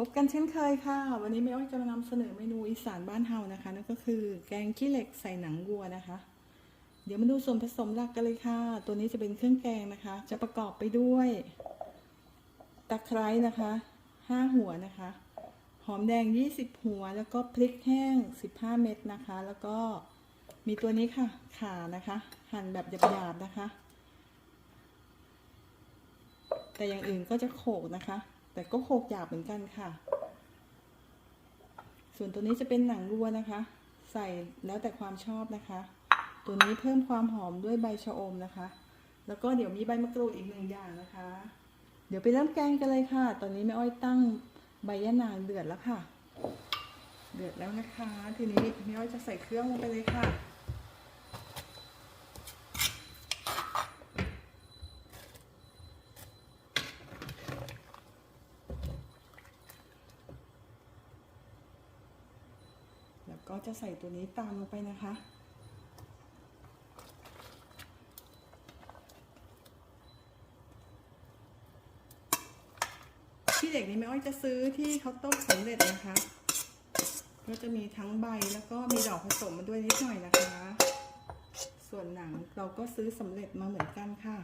พบกันเช่นเคยค่ะ วันนี้แม่อ้อยจะมานำเสนอเมนูอีสานบ้านเฮานะคะนั่นก็คือแกงขี้เหล็กใส่หนังวัวนะคะ เดี๋ยวมาดูส่วนผสมหลักกันเลยค่ะ ตัวนี้จะเป็นเครื่องแกงนะคะ จะประกอบไปด้วย ตะไคร้นะคะห้าหัวนะคะ หอมแดง 20 หัว แล้วก็พริกแห้ง 15 เม็ดนะคะ แล้วก็มีตัวนี้ค่ะข่านะคะ หั่นแบบหยาบๆนะคะ แต่อย่างอื่นก็จะโขกนะคะ แต่ก็โขกหยาบเหมือนกันค่ะ ส่วนตัวนี้จะเป็นหนังวัวนะคะ ใส่แล้วแต่ความชอบนะคะ ตัวนี้เพิ่มความหอมด้วยใบชะอมนะคะ แล้วก็เดี๋ยวมีใบมะกรูดอีกหนึ่งอย่างนะคะ เดี๋ยวไปเริ่มแกงกันเลยค่ะ ตอนนี้แม่อ้อยตั้งใบยะนางเดือดแล้วค่ะ เดือดแล้วนะคะ ทีนี้แม่อ้อยจะใส่เครื่องลงไปเลยค่ะ ก็จะใส่ตัวนี้ตามลงไปนะคะ ที่เด็กนี้แม่อ้อยจะซื้อที่เขาต้มสำเร็จนะคะ ก็จะมีทั้งใบแล้วก็มีดอกผสมมาด้วยนิดหน่อยนะคะ ส่วนหนังเราก็ซื้อสำเร็จมาเหมือนกันค่ะ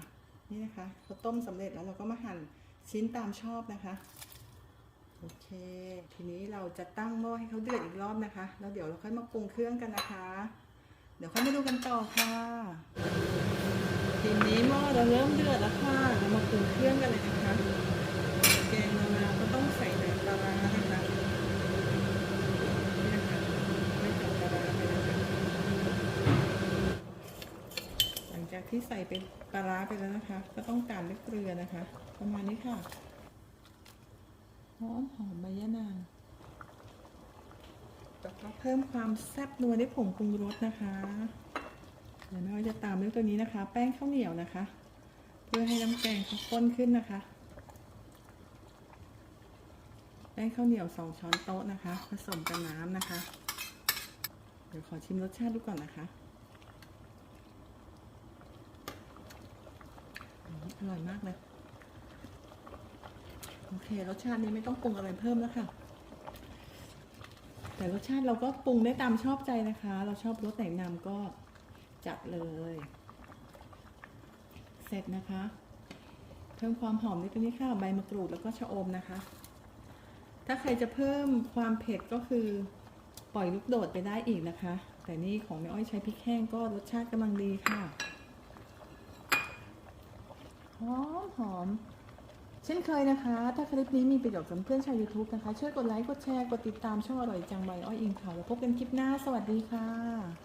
นี่นะคะเขาต้มสำเร็จแล้วเราก็มาหั่นชิ้นตามชอบนะคะ โอเค ทีนี้เราจะตั้งหม้อให้เขาเดือดอีกรอบนะคะ แล้วเดี๋ยวเราค่อยมาปรุงเครื่องกันนะคะ เดี๋ยวค่อยมาดูกันต่อค่ะ ทีนี้หม้อเราเริ่มเดือดแล้วค่ะ เรามาปรุงเครื่องกันเลยนะคะ แกงมามาก็ต้องใส่น้ำปลาร้านะคะนี่นะคะไม่ใส่ปลาร้าไปนะคะหลังจากที่ใส่เป็นปลาร้าไปแล้วนะคะ ก็ต้องตามด้วยเกลือนะคะ ประมาณนี้ค่ะ อมหอมใบยะนางแล้วก็เพิ่มความแซ่บนัวด้วยผงปรุงรสนะคะเดี๋ยวแม่อ้อยจะตามด้วยตัวนี้นะคะ แป้งข้าวเหนียวนะคะ เพื่อให้น้ำแกงเขาข้นขึ้นนะคะ แป้งข้าวเหนียวสองช้อนโต๊ะนะคะ ผสมกับน้ำนะคะ เดี๋ยวขอชิมรสชาติดูก่อนนะคะอืมอร่อยมากเลย โอเค รสชาตินี้ไม่ต้องปรุงอะไรเพิ่มแล้วค่ะ แต่รสชาติเราก็ปรุงได้ตามชอบใจนะคะ เราชอบรสไหนนำก็จัดเลย เสร็จนะคะ เพิ่มความหอมนตัวนี้ค่ะ ใบมะกรูดแล้วก็ชะอมนะคะ ถ้าใครจะเพิ่มความเผ็ดก็คือปล่อยลูกโดดไปได้อีกนะคะ แต่นี่ของแม่อ้อยใช้พริกแห้งก็รสชาติกำลังดีค่ะ หอมหอม เช่นเคยนะคะ ถ้าคลิปนี้มีประโยชน์กับเพื่อนชาว YouTube นะคะ ช่วยกดไลค์ กดแชร์ กดติดตามช่องอร่อยจังใบอ้อยอิงค่ะแล้วพบกันคลิปหน้า สวัสดีค่ะ